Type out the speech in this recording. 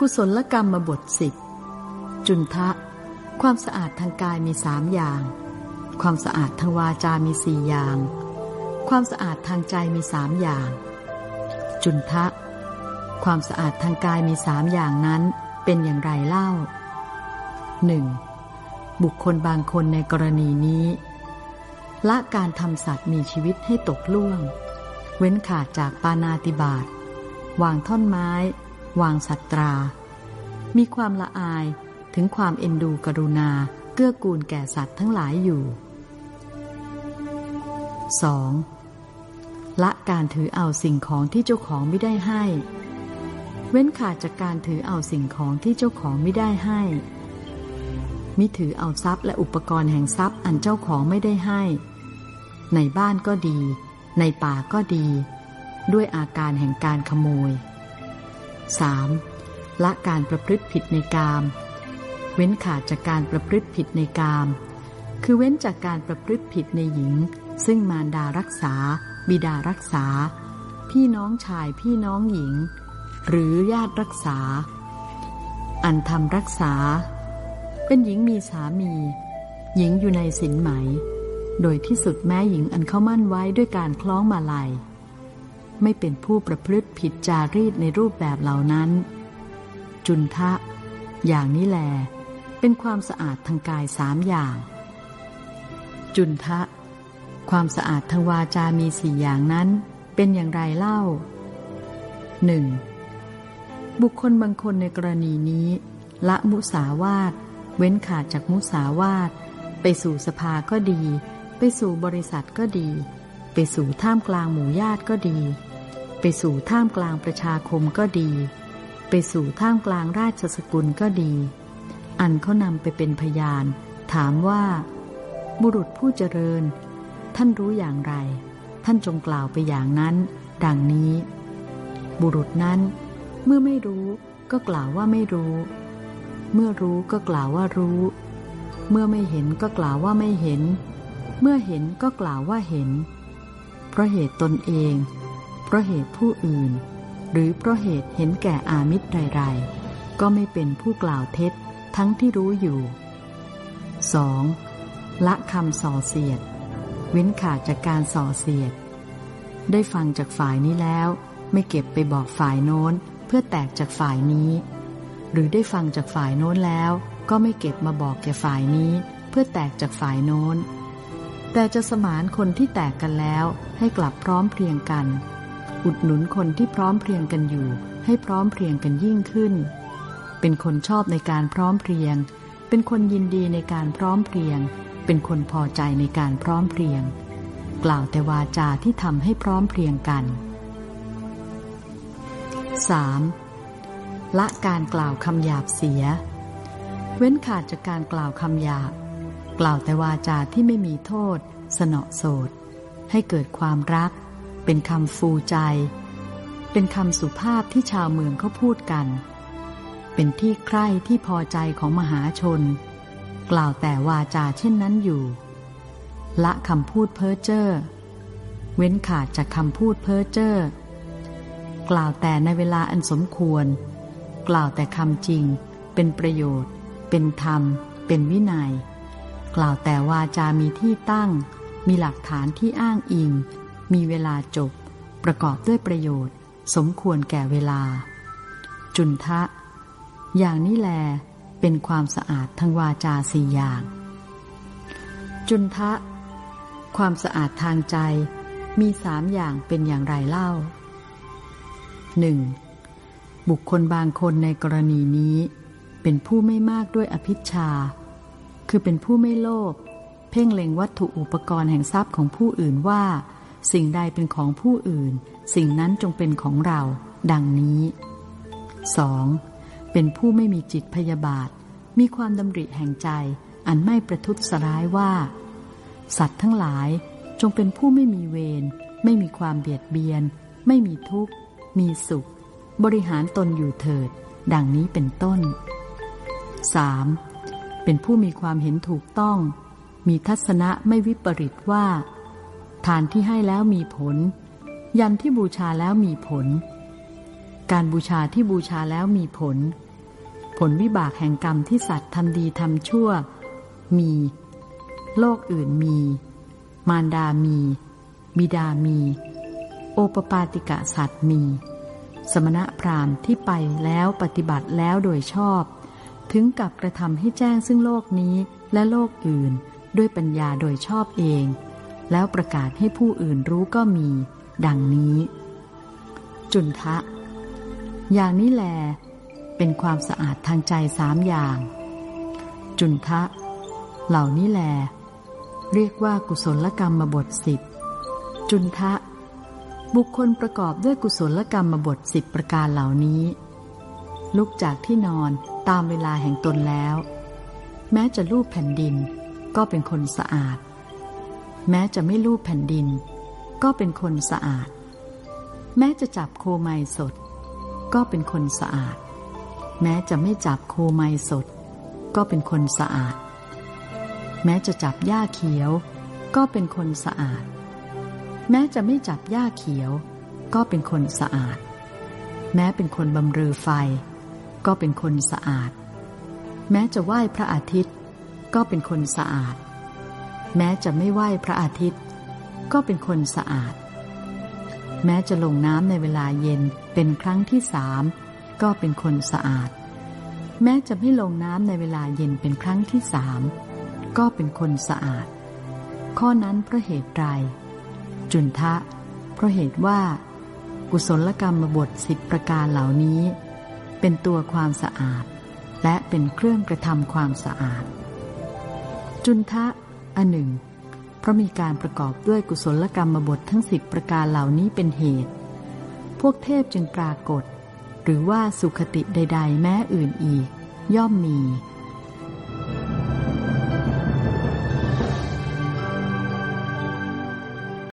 กุศลกรรมมาบทสิบจุนทะ ความสะอาดทางกายมีสามอย่าง ความสะอาดทางวาจามีสี่อย่าง ความสะอาดทางใจมีสามอย่าง จุนทะ ความสะอาดทางกายมีสามอย่างนั้นเป็นอย่างไรเล่าหนึ่งบุคคลบางคนในกรณีนี้ ละการทำสัตว์มีชีวิตให้ตกล่วง เว้นขาดจากปานาติบาตวางท่อนไม้ วางสัตรา มีความละอายถึงความเอ็นดูกรุณา เกื้อกูลแก่สัตว์ทั้งหลายอยู่ 2. ละการถือเอาสิ่งของที่เจ้าของไม่ได้ให้ เว้นขาดจากการถือเอาสิ่งของที่เจ้าของไม่ได้ให้ มิถือเอาทรัพย์และอุปกรณ์แห่งทรัพย์อันเจ้าของไม่ได้ให้ ในบ้านก็ดี ในป่าก็ดี ด้วยอาการแห่งการขโมย 3. ละการประพฤติผิดในกาม เว้นขาดจากการประพฤติผิดในกาม คือเว้นจากการประพฤติผิดในหญิง ซึ่งมารดารักษา บิดารักษา พี่น้องชายพี่น้องหญิง หรือญาติรักษา อันทำรักษา เป็นหญิงมีสามี หญิงอยู่ในสินไหม โดยที่สุดแม้หญิงอันเข้ามั่นไว้ด้วยการคล้องมาลัย ไม่เป็นผู้ประพฤติผิดจารีตในรูปแบบเหล่านั้น จุนทะ อย่างนี้แล เป็นความสะอาดทางกายสามอย่าง จุนทะ ความสะอาดทางวาจามีสี่อย่างนั้น เป็นอย่างไรเล่าหนึ่งบุคคลบางคนในกรณีนี้ ละมุสาวาท เว้นขาดจากมุสาวาท ไปสู่สภาก็ดี ไปสู่บริษัทก็ดี ไปสู่ท่ามกลางหมู่ญาติก็ดี ไปสู่ท่ามกลางประชาคมก็ดี ไปสู่ท่ามกลางราชสกุลก็ดี อันเขานำไปเป็นพยาน ถามว่า บุรุษผู้เจริญ ท่านรู้อย่างไร ท่านจงกล่าวไปอย่างนั้น ดังนี้ บุรุษนั้น เมื่อไม่รู้ก็กล่าวว่าไม่รู้ เมื่อรู้ก็กล่าวว่ารู้ เมื่อไม่เห็นก็กล่าวว่าไม่เห็น เมื่อเห็นก็กล่าวว่าเห็น เพราะเหตุตนเอง เพราะเหตุผู้อื่น หรือเพราะเหตุเห็นแก่อามิตรไรๆก็ไม่เป็นผู้กล่าวเท็จทั้งที่รู้อยู่ 2. ละคำส่อเสียด เว้นขาดจากการส่อเสียด ได้ฟังจากฝ่ายนี้แล้ว ไม่เก็บไปบอกฝ่ายโน้นเพื่อแตกจากฝ่ายนี้ หรือได้ฟังจากฝ่ายโน้นแล้ว ก็ไม่เก็บมาบอกแก่ฝ่ายนี้ เพื่อแตกจากฝ่ายโน้น แต่จะสมานคนที่แตกกันแล้วให้กลับพร้อมเพรียงกัน อุดหนุนคนที่พร้อมเพรียงกันอยู่ ให้พร้อมเพรียงกันยิ่งขึ้น เป็นคนชอบในการพร้อมเพรียง เป็นคนยินดีในการพร้อมเพรียง เป็นคนพอใจในการพร้อมเพรียง กล่าวแต่วาจาที่ทำให้พร้อมเพรียงกัน 3. ละการกล่าวคำหยาบเสีย เว้นขาดจากการกล่าวคำหยาบ กล่าวแต่วาจาที่ไม่มีโทษ สนอโสดให้เกิดความรัก เป็นคำฟูใจ เป็นคำสุภาพที่ชาวเมืองเขาพูดกัน เป็นที่ใคร่ที่พอใจของมหาชน กล่าวแต่วาจาเช่นนั้นอยู่ ละคำพูดเพ้อเจ้อเว้นขาดจากคำพูดเพ้อเจ้อกล่าวแต่ในเวลาอันสมควร กล่าวแต่คำจริง เป็นประโยชน์ เป็นธรรม เป็นวินัย กล่าวแต่วาจามีที่ตั้ง มีหลักฐานที่อ้างอิง มีเวลาจบ ประกอบด้วยประโยชน์ สมควรแก่เวลา จุนทะ อย่างนี้แลเป็นความสะอาดทางวาจาสี่อย่าง จุนทะ ความสะอาดทางใจมีสามอย่างเป็นอย่างไรเล่าหนึ่งบุคคลบางคนในกรณีนี้ เป็นผู้ไม่มากด้วยอภิชา คือเป็นผู้ไม่โลภเพ่งเล็งวัตถุอุปกรณ์แห่งทรัพย์ของผู้อื่นว่า สิ่งใดเป็นของผู้อื่น สิ่งนั้นจงเป็นของเรา ดังนี้ 2. เป็นผู้ไม่มีจิตพยาบาท มีความดำริแห่งใจ อันไม่ประทุษร้ายว่า สัตว์ทั้งหลายจงเป็นผู้ไม่มีเวรไม่มีความเบียดเบียน ไม่มีทุกข์ มีสุข บริหารตนอยู่เถิด ดังนี้เป็นต้น 3. เป็นผู้มีความเห็นถูกต้อง มีทัศนะไม่วิปริตว่า ทานที่ให้แล้วมีผล ยันที่บูชาแล้วมีผล การบูชาที่บูชาแล้วมีผล ผลวิบากแห่งกรรมที่สัตว์ทำดีทำชั่ว มี โลกอื่นมี มารดามี บิดามี โอปปาติกะสัตว์มี สมณะพราหมณ์ที่ไปแล้วปฏิบัติแล้วโดยชอบ ถึงกับกระทำให้แจ้งซึ่งโลกนี้และโลกอื่น ด้วยปัญญาโดยชอบเอง แล้วประกาศให้ผู้อื่นรู้ก็มี ดังนี้ จุนทะ อย่างนี้แล เป็นความสะอาดทางใจสามอย่าง จุนทะ เหล่านี้แล เรียกว่ากุศลกรรมบทสิบจุนทะ บุคคลประกอบด้วยกุศลกรรมบทสิบประการเหล่านี้ ลุกจากที่นอน ตามเวลาแห่งตนแล้ว แม้จะลูบแผ่นดินก็เป็นคนสะอาด แม้จะไม่ลูบแผ่นดิน ก็เป็นคนสะอาด แม้จะจับโคไมสด ก็เป็นคนสะอาด แม้จะไม่จับโคไมสด ก็เป็นคนสะอาด แม้จะจับหญ้าเขียว ก็เป็นคนสะอาด แม้จะไม่จับหญ้าเขียว ก็เป็นคนสะอาด แม้เป็นคนบำเรอไฟ ก็เป็นคนสะอาด แม้จะไหว้พระอาทิตย์ ก็เป็นคนสะอาด แม้จะไม่ไหว้พระอาทิตย์ ก็เป็นคนสะอาด แม้จะลงน้ำในเวลาเย็นเป็นครั้งที่สามก็เป็นคนสะอาด แม้จะไม่ลงน้ำในเวลาเย็นเป็นครั้งที่สามก็เป็นคนสะอาด ข้อนั้นเพราะเหตุไรจุนทะ เพราะเหตุว่า กุศลกรรมบทสิบประการเหล่านี้ เป็นตัวความสะอาด และเป็นเครื่องกระทำความสะอาด จุนทะอันหนึ่ง เพราะมีการประกอบด้วยกุศลกรรมบททั้งสิบประการเหล่านี้เป็นเหตุ พวกเทพจึงปรากฏ หรือว่าสุขติใด ๆ แม้อื่นอีก ย่อมมี